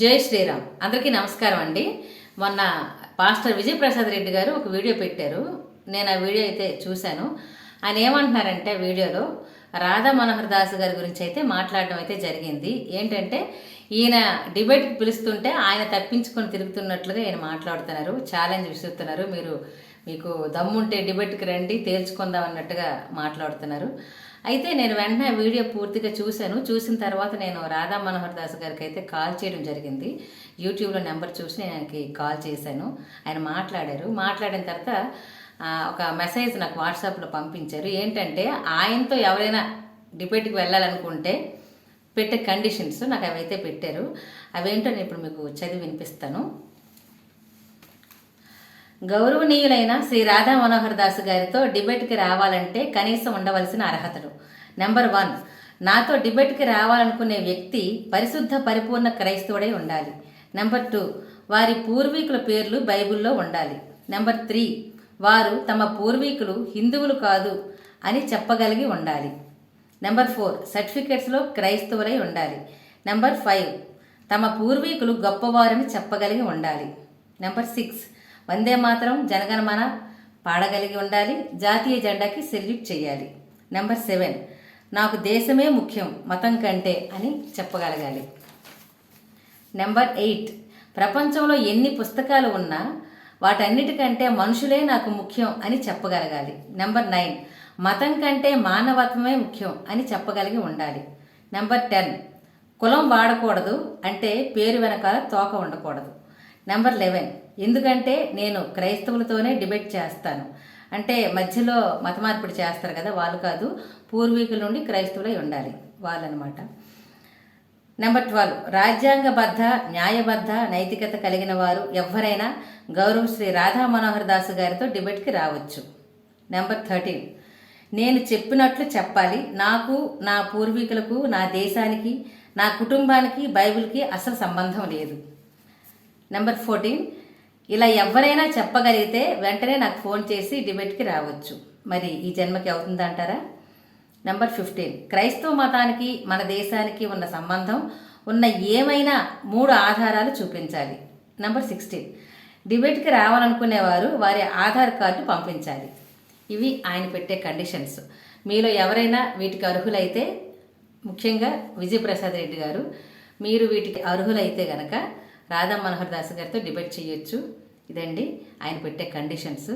జై శ్రీరామ్. అందరికీ నమస్కారం అండి. మొన్న పాస్టర్ విజయప్రసాద్ రెడ్డి గారు ఒక వీడియో పెట్టారు. నేను ఆ వీడియో అయితే చూశాను. ఆయన ఏమంటున్నారంటే ఆ వీడియోలో రాధా మనోహర్ దాస్ గారి గురించి అయితే మాట్లాడడం అయితే జరిగింది. ఏంటంటే ఈయన డిబేట్కి పిలుస్తుంటే ఆయన తప్పించుకొని తిరుగుతున్నట్లుగా ఈయన మాట్లాడుతున్నారు. ఛాలెంజ్ విసురుతున్నారు. మీరు మీకు దమ్ముంటే డిబేట్కి రండి తేల్చుకుందాం అన్నట్టుగా మాట్లాడుతున్నారు. అయితే నేను వెంటనే వీడియో పూర్తిగా చూశాను. చూసిన తర్వాత నేను రాధా మనోహర్ దాస్ గారికి అయితే కాల్ చేయడం జరిగింది. యూట్యూబ్లో నెంబర్ చూసి నేను ఆయనకి కాల్ చేశాను. ఆయన మాట్లాడారు. మాట్లాడిన తర్వాత ఒక మెసేజ్ నాకు వాట్సాప్లో పంపించారు. ఏంటంటే ఆయనతో ఎవరైనా డిబేట్కి వెళ్ళాలనుకుంటే పెట్టే కండిషన్స్ నాకు అవైతే పెట్టారు. అవేంటో నేను ఇప్పుడు మీకు చదివి వినిపిస్తాను. గౌరవనీయులైన శ్రీ రాధా మనోహర్ దాస్ గారితో డిబేట్కి రావాలంటే కనీసం ఉండవలసిన అర్హతలు. నెంబర్ వన్ నాతో డిబేట్కి రావాలనుకునే వ్యక్తి పరిశుద్ధ పరిపూర్ణ క్రైస్తవుడై ఉండాలి. నెంబర్ టూ వారి పూర్వీకుల పేర్లు బైబిల్లో ఉండాలి. నెంబర్ త్రీ వారు తమ పూర్వీకులు హిందువులు కాదు అని చెప్పగలిగి ఉండాలి. నెంబర్ ఫోర్ సర్టిఫికేట్స్లో క్రైస్తవులై ఉండాలి. నెంబర్ ఫైవ్ తమ పూర్వీకులు గొప్పవారని చెప్పగలిగి ఉండాలి. నెంబర్ సిక్స్ వందే మాత్రం జనగణమన పాడగలిగి ఉండాలి. జాతీయ జెండాకి సెల్యూట్ చేయాలి. Number seven. నాకు దేశమే ముఖ్యం మతం కంటే అని చెప్పగలగాలి. Number eight. ప్రపంచంలో ఎన్ని పుస్తకాలు ఉన్నా వాటన్నిటికంటే మనుషులే నాకు ముఖ్యం అని చెప్పగలగాలి. Number nine. మతం కంటే మానవత్వమే ముఖ్యం అని చెప్పగలిగి ఉండాలి. Number ten. కులం వాడకూడదు అంటే పేరు వెనకాల తోక ఉండకూడదు. నెంబర్ లెవెన్ ఎందుకంటే నేను క్రైస్తవులతోనే డిబేట్ చేస్తాను. అంటే మధ్యలో మత మార్పిడి చేస్తారు కదా వాళ్ళు కాదు పూర్వీకుల నుండి క్రైస్తవులై ఉండాలి వాళ్ళనమాట. నెంబర్ ట్వెల్వ్ రాజ్యాంగబద్ధ న్యాయబద్ధ నైతికత కలిగిన వారు ఎవరైనా గౌరవ శ్రీ రాధా మనోహర్ దాసు గారితో డిబేట్కి రావచ్చు. నెంబర్ థర్టీన్ నేను చెప్పినట్లు చెప్పాలి. నాకు నా పూర్వీకులకు నా దేశానికి నా కుటుంబానికి బైబిల్కి అసలు సంబంధం లేదు. నెంబర్ ఫోర్టీన్ ఇలా ఎవరైనా చెప్పగలిగితే వెంటనే నాకు ఫోన్ చేసి డిబేట్కి రావచ్చు. మరి ఈ జన్మకి అవుతుందంటారా నెంబర్ ఫిఫ్టీన్ క్రైస్తవ మతానికి మన దేశానికి ఉన్న సంబంధం ఉన్న ఏమైనా మూడు ఆధారాలు చూపించాలి. నెంబర్ సిక్స్టీన్ డిబేట్కి రావాలనుకునేవారు వారి ఆధార్ కార్డు పంపించాలి. ఇవి ఆయన పెట్టే కండిషన్స్ మీలో ఎవరైనా వీటికి అర్హులైతే ముఖ్యంగా విజయప్రసాద్ రెడ్డి గారు మీరు వీటికి అర్హులైతే గనక రాధా మనోహర్ దాస్ గారితో డిబేట్ చేయొచ్చు. ఇదండి ఆయన పెట్టే కండిషన్స్.